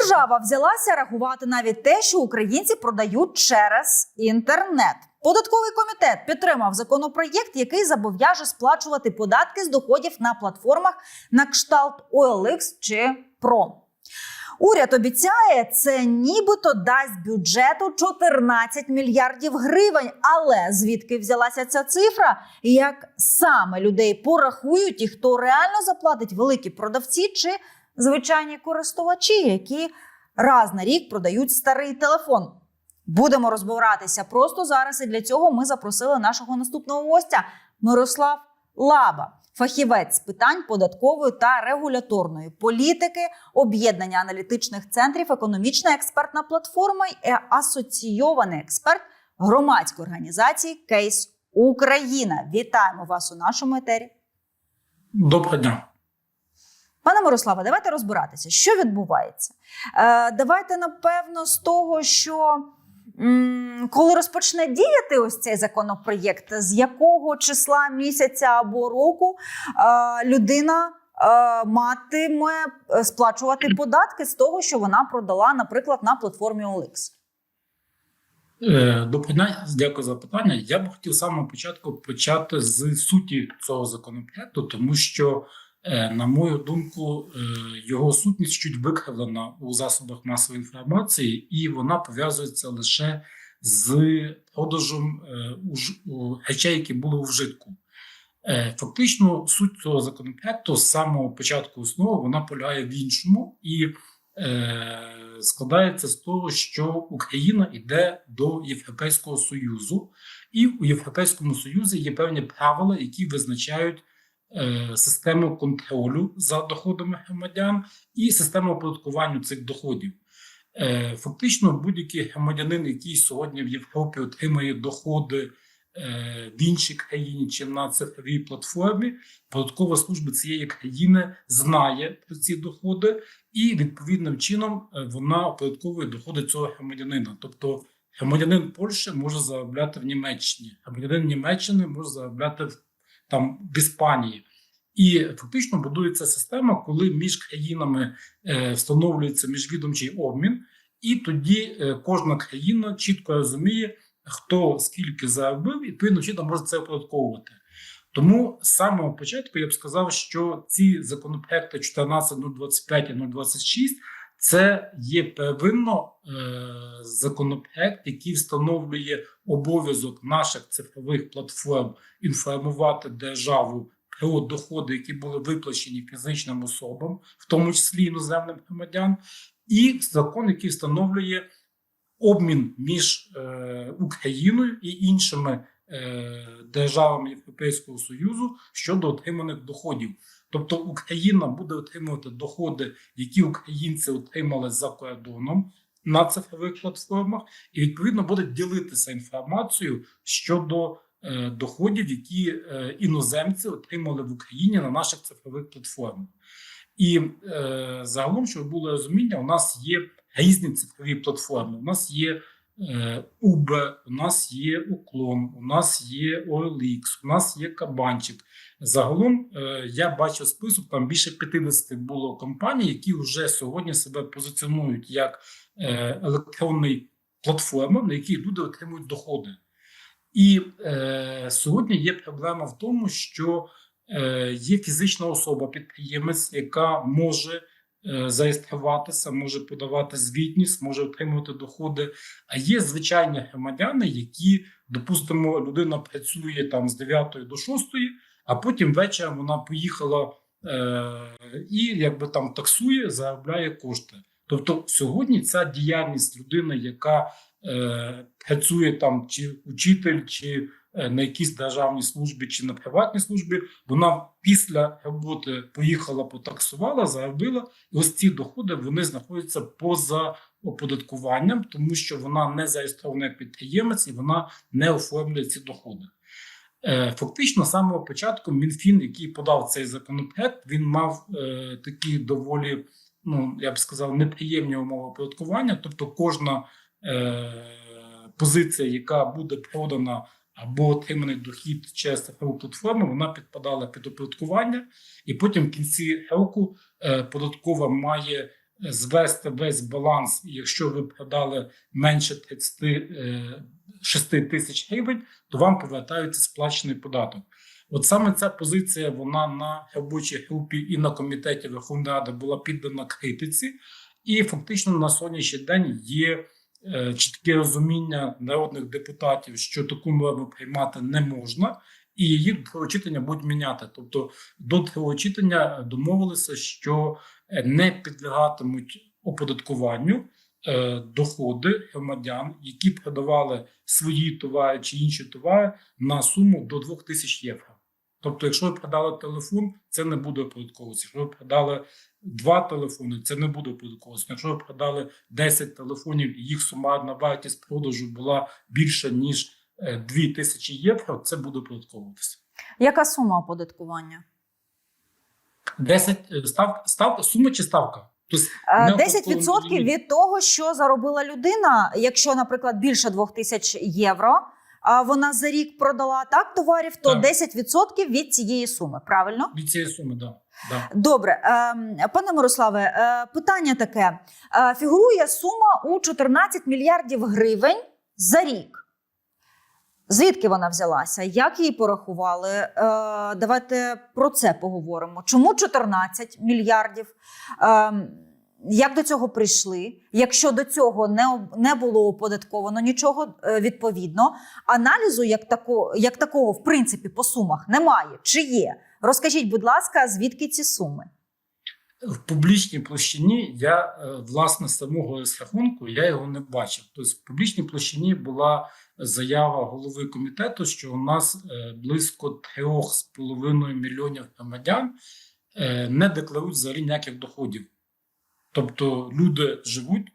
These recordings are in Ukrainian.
Держава взялася рахувати навіть те, що українці продають через інтернет. Податковий комітет підтримав законопроєкт, який зобов'яже сплачувати податки з доходів на платформах на кшталт OLX чи PRO. Уряд обіцяє, це нібито дасть бюджету 14 мільярдів гривень. Але звідки взялася ця цифра? Як саме людей порахують, і хто реально заплатить великі продавці чи звичайні користувачі, які раз на рік продають старий телефон? Будемо розбиратися просто зараз. І для цього ми запросили нашого наступного гостя Мирослав Лаба, фахівець з питань податкової та регуляторної політики, об'єднання аналітичних центрів, економічна експертна платформа і асоційований експерт громадської організації Кейс Україна. Вітаємо вас у нашому етері. Доброго дня. Пане Мирославе, давайте розбиратися, що відбувається. Е, давайте, напевно, з того, що м, коли розпочне діяти ось цей законопроєкт, з якого числа місяця або року е, людина е, матиме е, сплачувати податки з того, що вона продала, наприклад, на платформі OLX. Е, дякую за питання. Я б хотів з початку почати з суті цього законопроекту, тому що, на мою думку, е, його сутність чуть викривлена у засобах масової інформації, і вона пов'язується лише з продажем е, речей, які були у вжитку. Е, Фактично, суть цього законопроекту з самого початку основи вона полягає в іншому і е, складається з того, що Україна йде до Європейського Союзу, і у Європейському Союзі є певні правила, які визначають е, систему контролю за доходами громадян і систему оподаткування цих доходів. Е, Фактично, будь-який громадянин, який сьогодні в Європі отримує доходи е, в іншій країні чи на цифровій платформі, податкова служба цієї країни знає про ці доходи, і відповідним чином е, вона оподатковує доходи цього громадянина. Тобто громадянин Польщі може заробляти в Німеччині, громадянин Німеччини може заробляти в там в Іспанії. І фактично будується система, коли між країнами е, встановлюється міжвідомчий обмін, і тоді е, кожна країна чітко розуміє, хто скільки заробив, і відповідно чином може це оподатковувати. Тому з самого початку я б сказав, що ці законопроекти 14.025 і 026 це є первинно е, законопроект, який встановлює обов'язок наших цифрових платформ інформувати державу про доходи, які були виплачені фізичним особам, в тому числі іноземним громадян, і закон, який встановлює обмін між е, Україною і іншими е, державами Європейського Союзу щодо отриманих доходів. Тобто Україна буде отримувати доходи, які українці отримали за кордоном на цифрових платформах, і відповідно буде ділитися інформацією щодо е, доходів, які е, іноземці отримали в Україні на наших цифрових платформах. І е, загалом, щоб було розуміння, у нас є різні цифрові платформи. У нас є е, Uber, у нас є Уклон, у нас є OLX, у нас є Кабанчик. Загалом е, я бачив список, там більше 50 було компаній, які вже сьогодні себе позиціонують як е, електронний платформа, на якій люди отримують доходи. І сьогодні є проблема в тому, що є фізична особа, підприємець, яка може зареєструватися, може подавати звітність, може отримувати доходи. А є звичайні громадяни, які, допустимо, людина працює там з 9 до 6, а потім вечором вона поїхала е, і якби там таксує, заробляє кошти. Тобто сьогодні ця діяльність людини, яка е, працює там чи учитель, чи е, на якійсь державній службі, чи на приватній службі, вона після роботи поїхала, потаксувала, заробила, і ось ці доходи вони знаходяться поза оподаткуванням, тому що вона не зареєстрована як підприємець і вона не оформлює ці доходи. Е, Фактично, з самого початку Мінфін, який подав цей законопроект, він мав е, такі доволі, ну я б сказав, неприємні умови оподаткування. Тобто, кожна е, позиція, яка буде продана або отриманий дохід через цифрову платформу, вона підпадала під оподаткування, і потім в кінці року е, податкова має звести весь баланс, якщо ви продали менше 36 тисяч гривень, то вам повертається сплачений податок. От саме ця позиція вона на робочій групі і на комітеті Верховної Ради була піддана критиці, і фактично на сьогоднішній день є е, чітке розуміння народних депутатів, що таку норму приймати не можна, і її до другого читання будуть міняти. Тобто до другого читання домовилися, що е, не підлягатимуть оподаткуванню е, доходи громадян, які продавали свої товари чи інші товари на суму до 2000 євро. Тобто, якщо ви продали телефон, це не буде оподатковуватися. Якщо ви продали два телефони, це не буде оподатковуватися. Якщо ви продали 10 телефонів і їх сумарна вартість продажу була більша ніж е, 2000 євро, це буде оподатковуватися. Яка сума оподаткування? 10 е, ставка, ставка, сума чи ставка? Тобто, Е, 10% від того, що заробила людина, якщо, наприклад, більше 2000 євро. А вона за рік продала так товарів, то Так. 10% від цієї суми. Правильно? від цієї суми, да. Да. Добре, ем, пане Мирославе, е, питання таке: Е, фігурує сума у 14 мільярдів гривень за рік. Звідки вона взялася? Як її порахували? Е, давайте про це поговоримо. Чому 14 мільярдів? Ем, як до цього прийшли? Якщо до цього не, не було оподатковано нічого е, відповідно, аналізу як, тако, як такого, в принципі, по сумах немає. Чи є? Розкажіть, будь ласка, звідки ці суми? В публічній площині я е, власне самого розрахунку я його не бачив. Тобто в публічній площині була заява голови комітету, що у нас е, близько 3,5 мільйонів громадян не декларують взагалі ніяких доходів. Тобто люди живуть,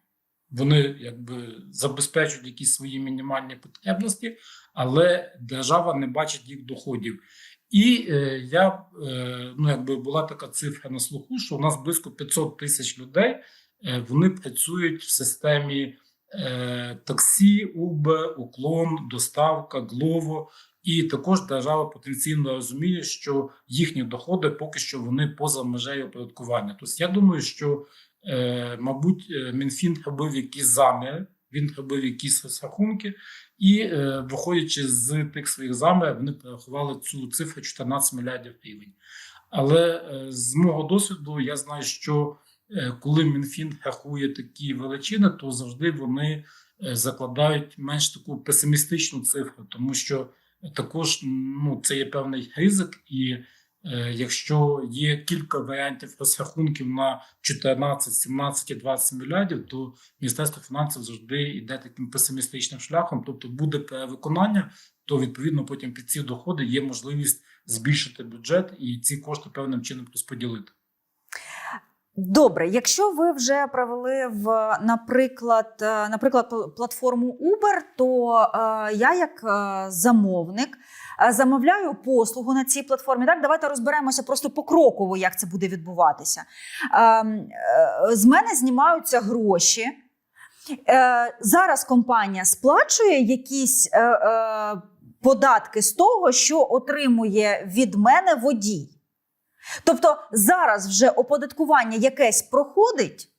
вони якби забезпечують якісь свої мінімальні потребності, але держава не бачить їх доходів. І е, я е, ну якби була така цифра на слуху, що у нас близько 500 тисяч людей е, вони працюють в системі е, таксі, Uber, уклон, доставка, Glovo. І також держава потенційно розуміє, що їхні доходи поки що вони поза межею оподаткування. Тобто я думаю, що мабуть е, Мінфін робив якісь заміри, він робив якісь розрахунки, і е, виходячи з тих своїх замірів, вони порахували цю цифру 14 мільярдів гривень. Але е, з мого досвіду я знаю, що е, коли Мінфін рахує такі величини, то завжди вони е, закладають менш таку песимістичну цифру, тому що також ну, це є певний ризик, і е, якщо є кілька варіантів розрахунків на 14, 17 і 20 мільярдів, то Міністерство фінансів завжди йде таким песимістичним шляхом, тобто буде перевиконання, то відповідно потім під ці доходи є можливість збільшити бюджет і ці кошти певним чином розподілити. Добре, якщо ви вже провели в, наприклад, е, наприклад, платформу Uber, то е, я, як е, замовник, замовляю послугу на цій платформі. Так, давайте розберемося просто покроково, як це буде відбуватися. Е, е, з мене знімаються гроші. Зараз компанія сплачує якісь податки з того, що отримує від мене водій. Тобто зараз вже оподаткування якесь проходить,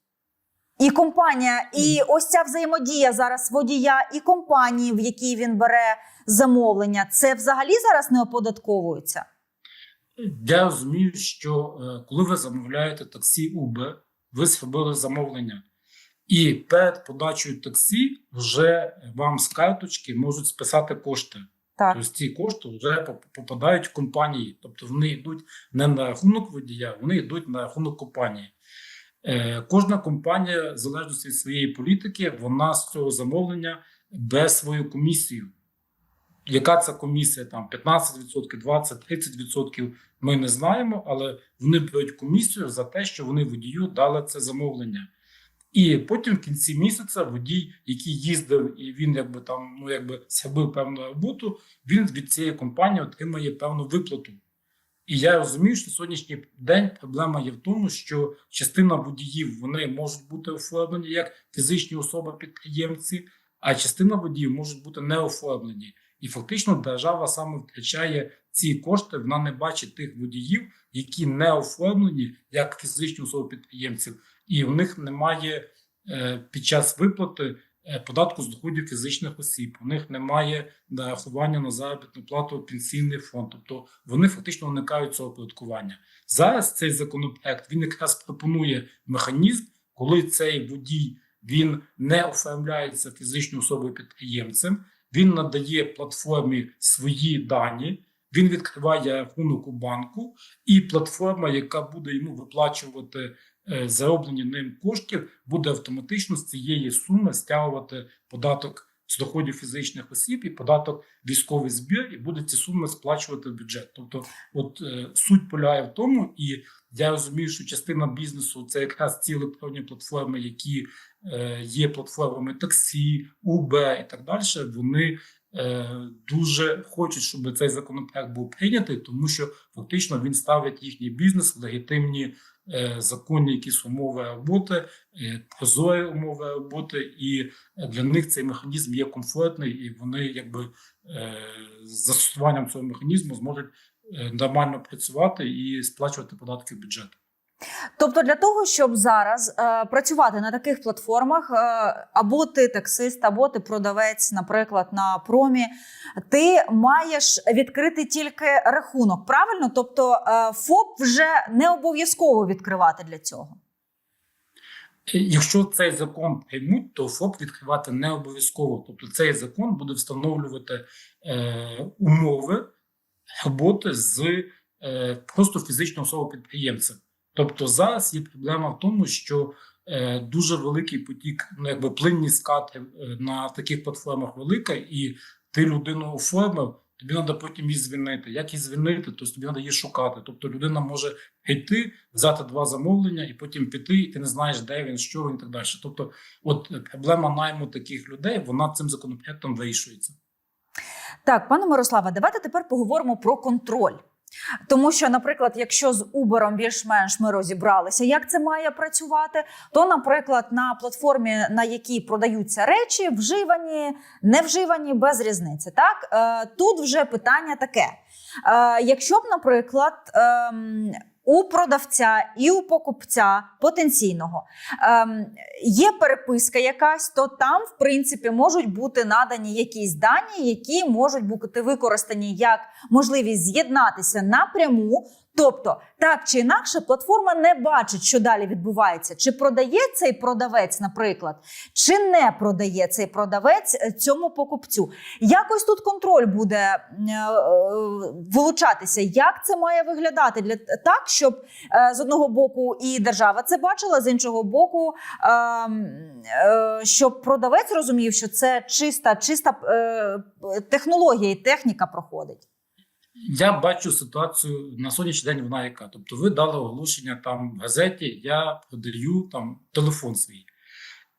і компанія, і ось ця взаємодія зараз водія і компанії, в якій він бере замовлення, це взагалі зараз не оподатковується. Я розумію, що е, коли ви замовляєте таксі Uber, ви зробили замовлення, і перед подачею таксі вже вам з карточки можуть списати кошти. Так. Тобто ці кошти вже попадають в компанії. Тобто вони йдуть не на рахунок водія, вони йдуть на рахунок компанії. Е, кожна компанія, в залежності від своєї політики, вона з цього замовлення бере свою комісію. Яка це комісія? Там 15%, 20%, 30% ми не знаємо, але вони беруть комісію за те, що вони водію дали це замовлення. І потім в кінці місяця водій, який їздив, і він якби там ну якби зробив певну роботу, він від цієї компанії отримає певну виплату. І я розумію, що сьогоднішній день проблема є в тому, що частина водіїв вони можуть бути оформлені як фізичні особи-підприємці, а частина водіїв можуть бути не оформлені. І фактично держава саме втрачає ці кошти, вона не бачить тих водіїв, які не оформлені як фізичні особи підприємців. І в них немає е, під час виплати е, податку з доходів фізичних осіб. У них немає нарахування на заробітну плату пенсійний фонд. Тобто вони фактично уникають цього оподаткування. Зараз цей законопроект він якраз пропонує механізм, коли цей водій він не оформляється фізичною особою підприємцем, він надає платформі свої дані. Він відкриває рахунок у банку, і платформа, яка буде йому виплачувати е, зароблені ним коштів, буде автоматично з цієї суми стягувати податок з доходів фізичних осіб і податок військовий збір, і буде ці суми сплачувати в бюджет. Тобто, от е, суть полягає в тому, і я розумію, що частина бізнесу це якраз ці електронні платформи, які е, є платформами таксі, Uber і так далі. Вони дуже хочуть, щоб цей законопроект був прийнятий, тому що фактично він ставить їхній бізнес в легітимні законні якісь умови роботи, е, прозорі умови роботи, і для них цей механізм є комфортний, і вони якби е, з застосуванням цього механізму зможуть е, нормально працювати і сплачувати податки в бюджет. Тобто, для того, щоб зараз е, працювати на таких платформах, е, або ти таксист, або ти продавець, наприклад, на промі, ти маєш відкрити тільки рахунок. Правильно? Тобто, е, ФОП вже не обов'язково відкривати для цього. Е, Якщо цей закон приймуть, то ФОП відкривати не обов'язково. Тобто цей закон буде встановлювати е, умови роботи з е, просто фізичною особою підприємцем. Тобто зараз є проблема в тому, що е, дуже великий потік, ну якби плинність скати е, на таких платформах велика, і ти людину оформив. Тобі треба потім її звільнити. Як її звільнити, тобто тобі треба її шукати. Тобто людина може йти, взяти два замовлення і потім піти, і ти не знаєш, де він, що він і так далі. Тобто, от е, проблема найму таких людей, вона цим законопроектом вирішується. Так, пане Мирославе, давайте тепер поговоримо про контроль. Тому що, наприклад, якщо з Uber більш-менш ми розібралися, як це має працювати, то, наприклад, на платформі, на якій продаються речі, вживані, не вживані, без різниці. Так е, тут вже питання таке: е, якщо б, наприклад, ем, у продавця і у покупця потенційного ем, є переписка якась, то там, в принципі, можуть бути надані якісь дані, які можуть бути використані як можливість з'єднатися напряму. Тобто, так чи інакше, платформа не бачить, що далі відбувається, чи продає цей продавець, наприклад, чи не продає цей продавець е, цьому покупцю. Якось тут контроль буде е, е, вилучатися. Як це має виглядати для так, щоб з одного боку і держава це бачила, з іншого боку, е, е, щоб продавець розумів, що це чиста, чиста технологія і техніка проходить. Я бачу ситуацію на сьогоднішній день. Вона яка? Тобто, ви дали оголошення там в газеті, я продаю там телефон свій.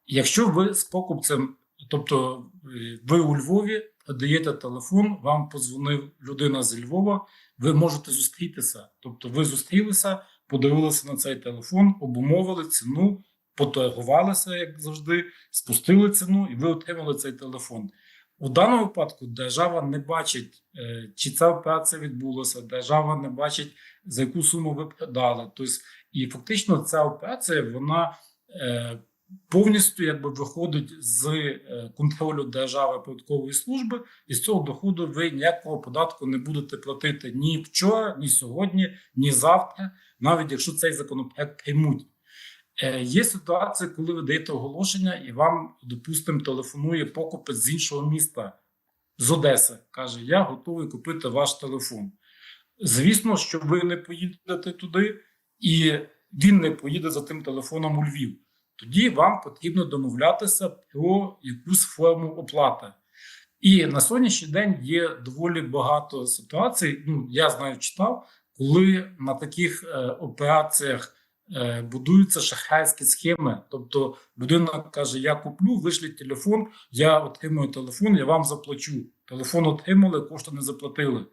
Якщо ви з покупцем, тобто е, ви у Львові продаєте телефон, вам позвонив людина з Львова, ви можете зустрітися. Тобто, ви зустрілися, подивилися на цей телефон, обумовили ціну, поторгувалися, як завжди, спустили ціну, і ви отримали цей телефон. У даному випадку держава не бачить, е, чи ця операція відбулася, держава не бачить, за яку суму ви продали. Тобто, і фактично ця операція вона е, повністю якби виходить з е, контролю держави податкової служби, і з цього доходу ви ніякого податку не будете платити ні вчора, ні сьогодні, ні завтра, навіть якщо цей законопроект приймуть. Е, Є ситуація, коли ви даєте оголошення, і вам, допустимо, телефонує покупець з іншого міста, з Одеси. Каже: Я готовий купити ваш телефон. Звісно, що ви не поїдете туди, і він не поїде за тим телефоном у Львів. Тоді вам потрібно домовлятися про якусь форму оплати. І на сьогоднішній день є доволі багато ситуацій. Ну, я знаю, читав, коли на таких е, операціях будуються шахрайські схеми. Тобто людина каже: Я куплю, вишліть телефон, я отримую телефон, я вам заплачу. Телефон отримали, кошти не заплатили.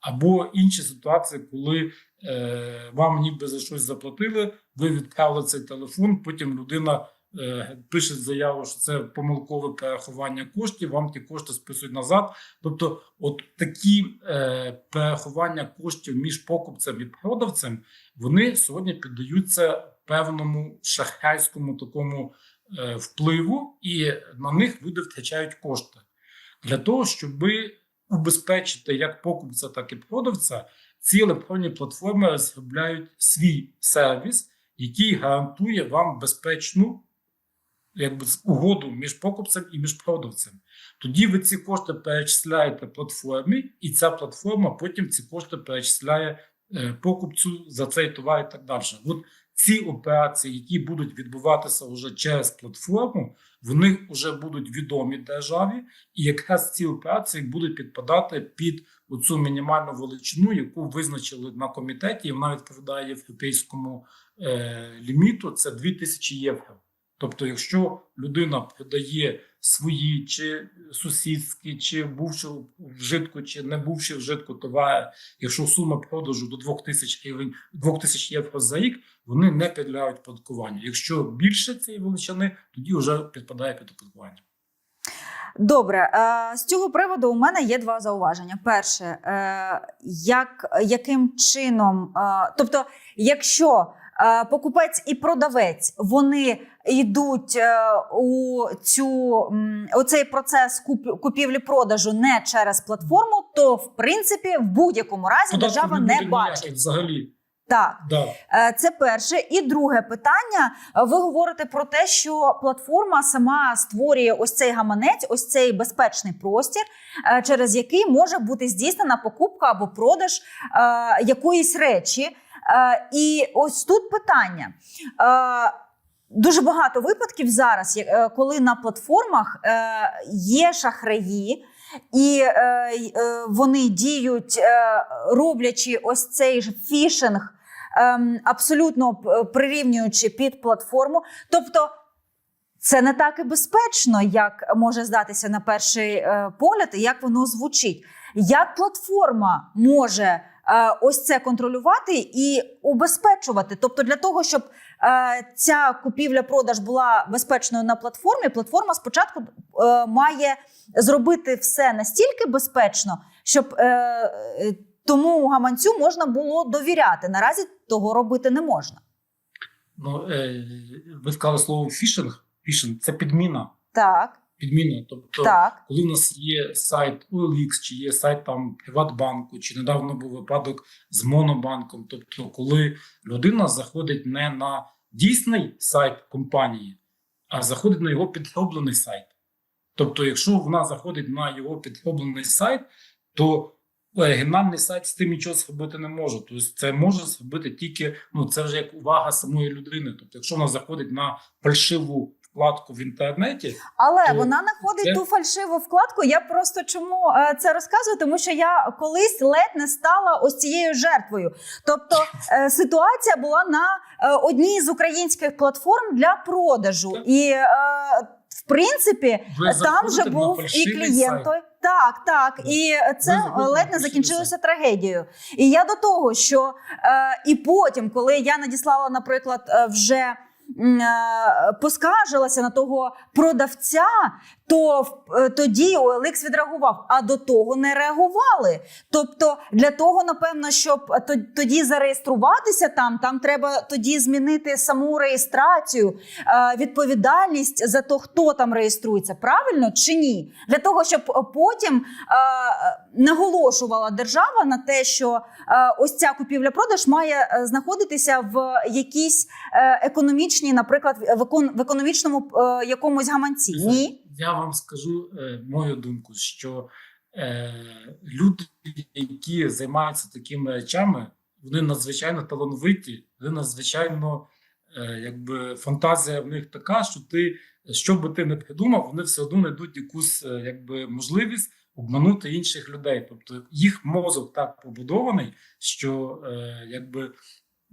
Або інші ситуації, коли е, вам ніби за щось заплатили, ви відправили цей телефон, потім людина е, пише заяву, що це помилкове перерахування коштів, вам ті кошти списують назад. Тобто, от такі е, перерахування коштів між покупцем і продавцем, вони сьогодні піддаються певному шахрайському такому е, впливу, і на них люди втрачають кошти для того, щоб убезпечити як покупця, так і продавця. Ці електронні платформи розробляють свій сервіс, який гарантує вам безпечну якби, угоду між покупцем і між продавцем. Тоді ви ці кошти перечисляєте платформі, і ця платформа потім ці кошти перечисляє е, покупцю за цей товар і так далі. От ці операції, які будуть відбуватися вже через платформу, вони вже будуть відомі державі, і якраз ці операції будуть підпадати під оцю мінімальну величину, яку визначили на комітеті, і вона відповідає європейському е, ліміту. Це 2000 євро. Тобто, якщо людина продає свої чи сусідські, чи бувши вжитку, чи не бувши вжитку товари, якщо сума продажу до 2000 гривень, 2000 євро за рік, вони не підлягають податкуванню. Якщо більше цієї величини, тоді вже підпадає під оподаткування. Добре, е, з цього приводу у мене є два зауваження. Перше, е, як, яким чином, е, тобто, якщо покупець і продавець вони йдуть е, у цю м, оцей процес куп- купівлі-продажу не через платформу, то в принципі в будь-якому разі Податків держава не не бачить. взагалі. Так. Да. Е, Це перше. І друге питання. Е, Ви говорите про те, що платформа сама створює ось цей гаманець, ось цей безпечний простір, через який може бути здійснена покупка або продаж якоїсь речі. І ось тут питання. Дуже багато випадків зараз, е, коли на платформах е, є шахраї, і е, вони діють, роблячи ось цей ж фішинг, ем, абсолютно прирівнюючи під платформу. Тобто це не так і безпечно, як може здатися на перший погляд, і як воно звучить. Як платформа може ось це контролювати і убезпечувати? Тобто, для того, щоб е, ця купівля-продаж була безпечною на платформі, платформа спочатку е, має зробити все настільки безпечно, щоб е, е, тому гаманцю можна було довіряти. Наразі того робити не можна. Ну, е, ви сказали слово фішинг. Фішинг це підміна. Так, Підміна. Тобто, так. коли у нас є сайт OLX, чи є сайт там Приватбанку, чи недавно був випадок з Монобанком. Тобто, коли людина заходить не на дійсний сайт компанії, а заходить на його підроблений сайт. Тобто, якщо вона заходить на його підроблений сайт, то оригінальний сайт з тим нічого зробити не може. Тобто, це може зробити тільки ну це вже як увага самої людини. Тобто, якщо вона заходить на фальшиву вкладку в інтернеті, Але то вона знаходить це- ту фальшиву вкладку. Я просто чому е, це розказую? Тому що я колись ледь не стала ось цією жертвою. Тобто е, ситуація була на е, одній з українських платформ для продажу, Так. і в принципі ви там вже був і клієнт. сайт. Так, так, і це ледь не закінчилося трагедією. І я до того, що е, і потім, коли я надіслала, наприклад, вже поскаржилася на того продавця, то е, тоді OLX відреагував, а до того не реагували. Тобто, для того, напевно, щоб е, тоді зареєструватися там, там треба тоді змінити саму реєстрацію, е, відповідальність за то, хто там реєструється, правильно чи ні? Для того, щоб е, потім е, наголошувала держава на те, що е, ось ця купівля-продаж має е, знаходитися в якійсь е, економічній, наприклад, в економічному е, якомусь гаманці. Ні? Я вам скажу е, мою думку, що люди, які займаються такими речами, вони надзвичайно талановиті, вони надзвичайно, якби фантазія в них така, що ти, що би ти не придумав, вони все одно знайдуть якусь якби можливість обманути інших людей. Тобто їх мозок так побудований, що якби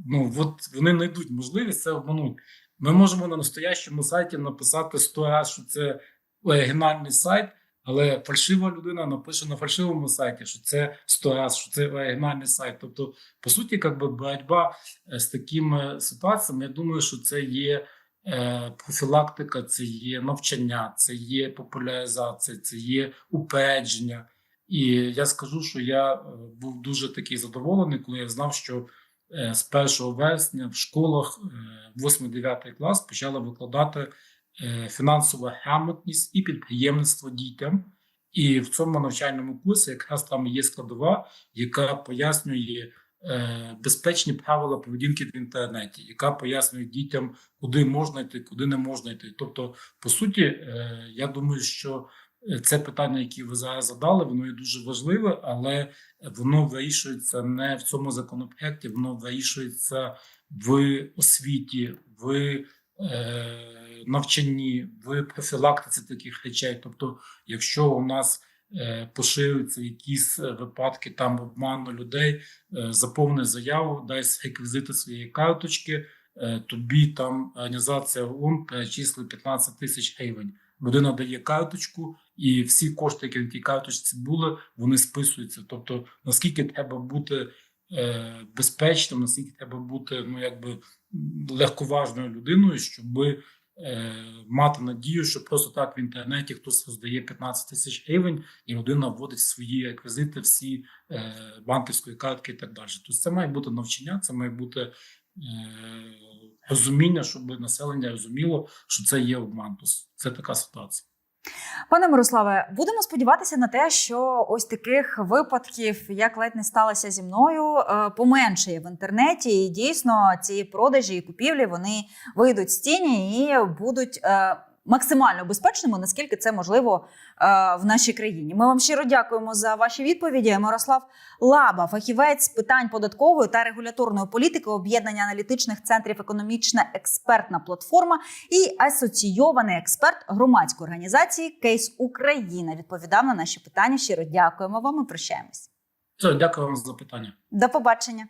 ну от вони знайдуть можливість це обманути. Ми можемо на настоящому сайті написати 100 разів, що це оригінальний сайт, але фальшива людина напише на фальшивому сайті, що це 100 разів, що це оригінальний сайт. Тобто, по суті, якби боротьба е, з такими ситуаціями, я думаю, що це є е, профілактика, це є навчання, це є популяризація, це є упередження. І я скажу, що я е, був дуже такий задоволений, коли я знав, що з 1 вересня в школах е, 8-9 клас почали викладати е, фінансову грамотність і підприємництво дітям. І в цьому навчальному курсі якраз там є складова, яка пояснює е, безпечні правила поведінки в інтернеті, яка пояснює дітям, куди можна йти, куди не можна йти. Тобто, по суті, е, я думаю, що е, це питання, яке ви зараз задали, воно є дуже важливе, але воно вирішується не в цьому законопроекті, воно вирішується в освіті, в е, навчанні, в профілактиці таких речей. Тобто, якщо у нас е, поширюються якісь е, випадки там обману людей, е, заповни заяву, дай реквізити своєї карточки, е, тобі там організація ООН перечислить 15 тисяч гривень. Людина дає карточку, і всі кошти, які на тій карточці були, вони списуються. Тобто, наскільки треба бути е, безпечним, наскільки треба бути ну якби легковажною людиною, щоб е, мати надію, що просто так в інтернеті хтось роздає 15 тисяч гривень, і людина вводить свої реквізити, всі е, банківської картки і так далі. Тобто це має бути навчання, це має бути е, розуміння, щоб населення розуміло, що це є обман. Це така ситуація. Пане Мирославе, будемо сподіватися на те, що ось таких випадків, як ледь не сталося зі мною, е, поменшає в інтернеті. І дійсно ці продажі і купівлі вони вийдуть з тіні і будуть. Максимально безпечними, наскільки це можливо е, в нашій країні. Ми вам щиро дякуємо за ваші відповіді. Мирослав Лаба, фахівець питань податкової та регуляторної політики, об'єднання аналітичних центрів економічна експертна платформа і асоційований експерт громадської організації Кейс Україна відповідав на наші питання. Щиро дякуємо вам і прощаємось. Дякую вам за запитання. До побачення.